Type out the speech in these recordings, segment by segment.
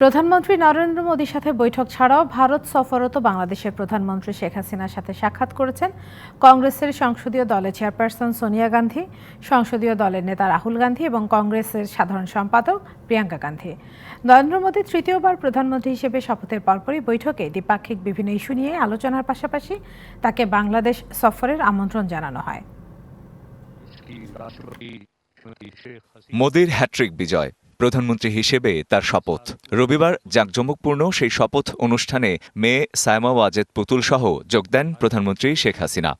প্রধানমন্ত্রী নরেন্দ্র মোদীর সাথে বৈঠক ছাড়াও ভারত সফররত বাংলাদেশের প্রধানমন্ত্রী শেখ হাসিনার সাথে সাক্ষাৎ করেছেন কংগ্রেসের সংসদীয় দলের চেয়ারপারসন সোনিয়া গান্ধী, সংসদীয় দলের নেতা রাহুল গান্ধী এবং কংগ্রেসের সাধারণ সম্পাদক প্রিয়াঙ্কা গান্ধী। নরেন্দ্র মোদী তৃতীয়বার প্রধানমন্ত্রী হিসেবে শপথের পরপরই বৈঠকে দ্বিপাক্ষিক বিভিন্ন ইস্যু নিয়ে আলোচনার পাশাপাশি তাকে বাংলাদেশ সফরের আমন্ত্রণ জানানো হয়। মোদীর হ্যাট্রিক বিজয়। প্রধানমন্ত্রী হিসেবে তার শপথ। রবিবার জাঁকজমকপূর্ণ সেই শপথ অনুষ্ঠানে মেয়ে সায়মা ওয়াজেদ পুতুল সহ যোগ দেন প্রধানমন্ত্রী শেখ হাসিনা।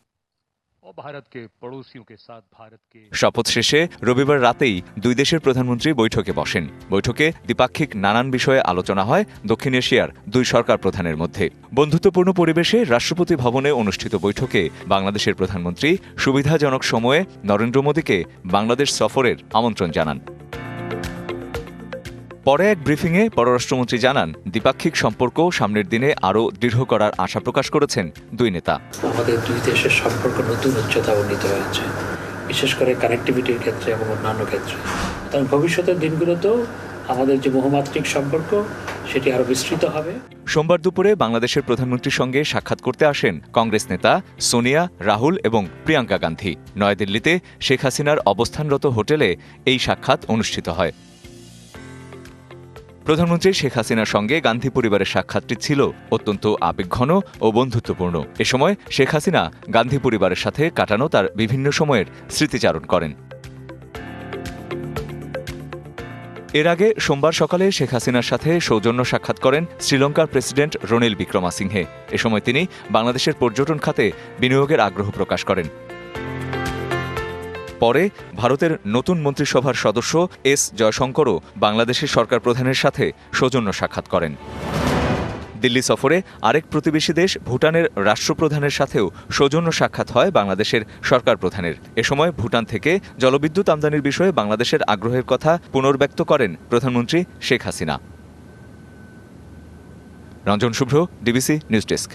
শপথ শেষে রবিবার রাতেই দুই দেশের প্রধানমন্ত্রী বৈঠকে বসেন। বৈঠকে দ্বিপাক্ষিক নানান বিষয়ে আলোচনা হয় দক্ষিণ এশিয়ার দুই সরকার প্রধানের মধ্যে। বন্ধুত্বপূর্ণ পরিবেশে রাষ্ট্রপতি ভবনে অনুষ্ঠিত বৈঠকে বাংলাদেশের প্রধানমন্ত্রী সুবিধাজনক সময়ে নরেন্দ্র মোদীকে বাংলাদেশ সফরের আমন্ত্রণ জানান। পরে এক ব্রিফিংয়ে পররাষ্ট্রমন্ত্রী জানান দ্বিপাক্ষিক সম্পর্ক সামনের দিনে আরও দৃঢ় করার আশা প্রকাশ করেছেন দুই নেতা। আমাদের দুই দেশের সম্পর্ক নতুন উচ্চতা উন্নীত হয়েছে বিশেষ করে কানেক্টিভিটির ক্ষেত্রে এবং অন্যান্য ক্ষেত্রে। এবং ভবিষ্যতের দিনগুলোতেও আমাদের যে বহুমাত্রিক সম্পর্ক সেটি আরও বিস্তৃত হবে। সোমবার দুপুরে বাংলাদেশের প্রধানমন্ত্রীর সঙ্গে সাক্ষাৎ করতে আসেন কংগ্রেস নেতা সোনিয়া রাহুল এবং প্রিয়াঙ্কা গান্ধী। নয়াদিল্লিতে শেখ হাসিনার অবস্থানরত হোটেলে এই সাক্ষাৎ অনুষ্ঠিত হয়। প্রধানমন্ত্রী শেখ হাসিনার সঙ্গে গান্ধী পরিবারের সাক্ষাৎটি ছিল অত্যন্ত আবেগঘন ও বন্ধুত্বপূর্ণ। এ সময় শেখ হাসিনা গান্ধী পরিবারের সাথে কাটানো তার বিভিন্ন সময়ের স্মৃতিচারণ করেন। এর আগে সোমবার সকালে শেখ হাসিনার সাথে সৌজন্য সাক্ষাৎ করেন শ্রীলঙ্কার প্রেসিডেন্ট রনিল বিক্রমাসিংহে। এ সময় তিনি বাংলাদেশের পর্যটন খাতে বিনিয়োগের আগ্রহ প্রকাশ করেন। পরে ভারতের নতুন মন্ত্রিসভার সদস্য এস. জয়শঙ্করও বাংলাদেশের সরকার প্রধানের সাথে সৌজন্য সাক্ষাৎ করেন। দিল্লি সফরে আরেক প্রতিবেশী দেশ ভুটানের রাষ্ট্রপ্রধানের সাথেও সৌজন্য সাক্ষাৎ হয় বাংলাদেশের সরকার প্রধানের। এ সময় ভুটান থেকে জলবিদ্যুৎ আমদানির বিষয়ে বাংলাদেশের আগ্রহের কথা পুনর্ব্যক্ত করেন প্রধানমন্ত্রী Sheikh Hasina. Ranjan Shubhra, DBC news desk.